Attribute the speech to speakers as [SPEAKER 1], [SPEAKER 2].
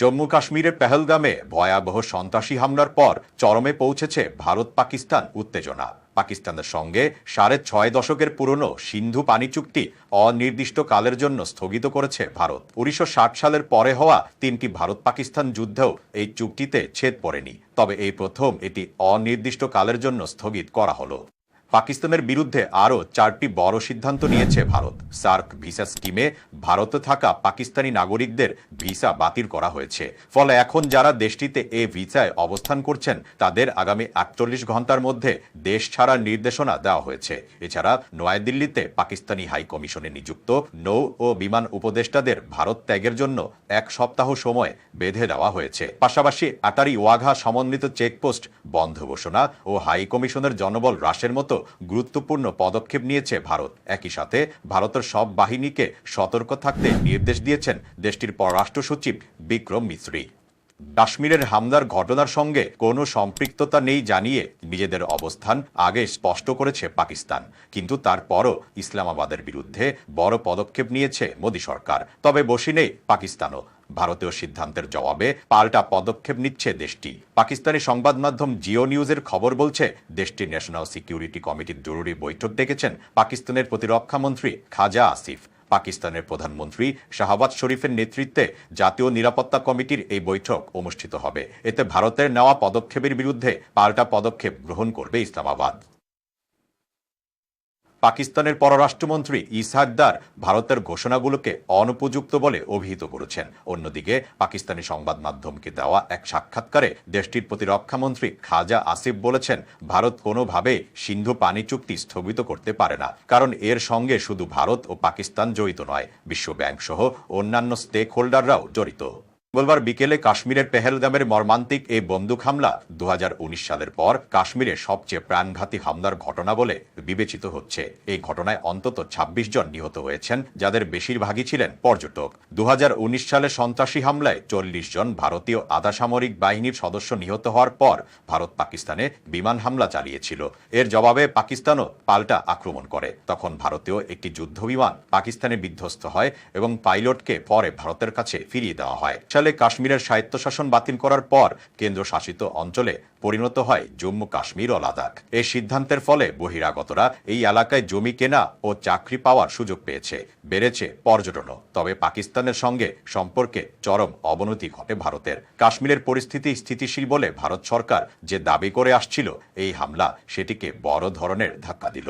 [SPEAKER 1] জম্মু কাশ্মীরের পেহেলগামে ভয়াবহ সন্ত্রাসী হামলার পর চরমে পৌঁছেছে ভারত পাকিস্তান উত্তেজনা। পাকিস্তানের সঙ্গে সাড়ে ছয় দশকের পুরনো সিন্ধু পানি চুক্তি অনির্দিষ্ট কালের জন্য স্থগিত করেছে ভারত। উনিশশো ষাট সালের পরে হওয়া তিনটি ভারত পাকিস্তান যুদ্ধেও এই চুক্তিতে ছেদ পড়েনি। তবে এই প্রথম এটি অনির্দিষ্ট কালের জন্য স্থগিত করা হলো। পাকিস্তানের বিরুদ্ধে আরও চারটি বড় সিদ্ধান্ত নিয়েছে ভারত। সার্ক ভিসা স্কিমে ভারতে থাকা পাকিস্তানি নাগরিকদের ভিসা বাতিল করা হয়েছে। ফলে এখন যারা দেশটিতে এ ভিসায় অবস্থান করছেন, তাদের আগামী আটচল্লিশ ঘণ্টার মধ্যে দেশ ছাড়ার নির্দেশনা দেওয়া হয়েছে। এছাড়া নয়াদিল্লিতে পাকিস্তানি হাই কমিশনে নিযুক্ত নৌ ও বিমান উপদেষ্টাদের ভারত ত্যাগের জন্য এক সপ্তাহ সময় বেঁধে দেওয়া হয়েছে। পাশাপাশি আটারি ওয়াঘা সমন্বিত চেকপোস্ট বন্ধ ঘোষণা ও হাই কমিশনের জনবল হ্রাসের মতো গুরুত্বপূর্ণ পদক্ষেপ নিয়েছে ভারত। একই সাথে ভারতের সব বাহিনীকে সতর্ক থাকতে নির্দেশ দিয়েছেন দেশটির পররাষ্ট্র সচিব বিক্রম মিশ্রি কাশ্মীরের হামলার ঘটনার সঙ্গে কোনো সম্পৃক্ততা নেই জানিয়ে নিজেদের অবস্থান আগে স্পষ্ট করেছে পাকিস্তান। কিন্তু তারপরও ইসলামাবাদের বিরুদ্ধে বড় পদক্ষেপ নিয়েছে মোদী সরকার। তবে বসে নেই পাকিস্তানও। ভারতীয় সিদ্ধান্তের জবাবে পাল্টা পদক্ষেপ নিচ্ছে দেশটি। পাকিস্তানি সংবাদ মাধ্যম জিও নিউজের খবর বলছে, দেশটির ন্যাশনাল সিকিউরিটি কমিটির জরুরি বৈঠক ডেকেছেন পাকিস্তানের প্রতিরক্ষা মন্ত্রী খাজা আসিফ। পাকিস্তানের প্রধানমন্ত্রী শাহবাজ শরীফের নেতৃত্বে জাতীয় নিরাপত্তা কমিটির এই বৈঠক অনুষ্ঠিত হবে। এতে ভারতের নেওয়া পদক্ষেপের বিরুদ্ধে পাল্টা পদক্ষেপ গ্রহণ করবে ইসলামাবাদ। পাকিস্তানের পররাষ্ট্রমন্ত্রী ইসহাকদার ভারতের ঘোষণাগুলোকে অনুপযুক্ত বলে অভিহিত করেছেন। অন্যদিকে, পাকিস্তানি সংবাদ মাধ্যমকে দেওয়া এক সাক্ষাৎকারে দেশটির প্রতিরক্ষামন্ত্রী খাজা আসিফ বলেছেন, ভারত কোনোভাবে সিন্ধু পানি চুক্তি স্থগিত করতে পারে না। কারণ এর সঙ্গে শুধু ভারত ও পাকিস্তান জড়িত নয়, বিশ্ব ব্যাংক সহ অন্যান্য স্টেক হোল্ডাররাও জড়িত। মঙ্গলবার বিকেলে কাশ্মীরের পেহেলগামের মর্মান্তিক এই বন্দুক হামলা দু সালের পর কাশ্মীরে সবচেয়ে প্রাণঘাতী হামলার ঘটনা বলে বিবেচিত হচ্ছে। এই ঘটনায় অন্তত ২৬ জন নিহত হয়েছেন, যাদের বেশিরভাগই ছিলেন পর্যটক। দু সালে সন্ত্রাসী হামলায় চল্লিশ জন ভারতীয় আধা সামরিক বাহিনীর সদস্য নিহত হওয়ার পর ভারত পাকিস্তানে বিমান হামলা চালিয়েছিল। এর জবাবে পাকিস্তানও পাল্টা আক্রমণ করে। তখন ভারতীয় একটি যুদ্ধ বিমান পাকিস্তানে বিধ্বস্ত হয় এবং পাইলটকে পরে ভারতের কাছে ফিরিয়ে দেওয়া হয়। কাশ্মীরের স্বায়ত্তশাসন বাতিল করার পর কেন্দ্র শাসিত অঞ্চলে পরিণত হয় জম্মু কাশ্মীর ও লাদাখ। এই সিদ্ধান্তের ফলে বহিরাগতরা এই এলাকায় জমি কেনা ও চাকরি পাওয়ার সুযোগ পেয়েছে। বেড়েছে পর্যটনও। তবে পাকিস্তানের সঙ্গে সম্পর্কে চরম অবনতি ঘটে ভারতের। কাশ্মীরের পরিস্থিতি স্থিতিশীল বলে ভারত সরকার যে দাবি করে আসছিল, এই হামলা সেটিকে বড় ধরনের ধাক্কা দিল।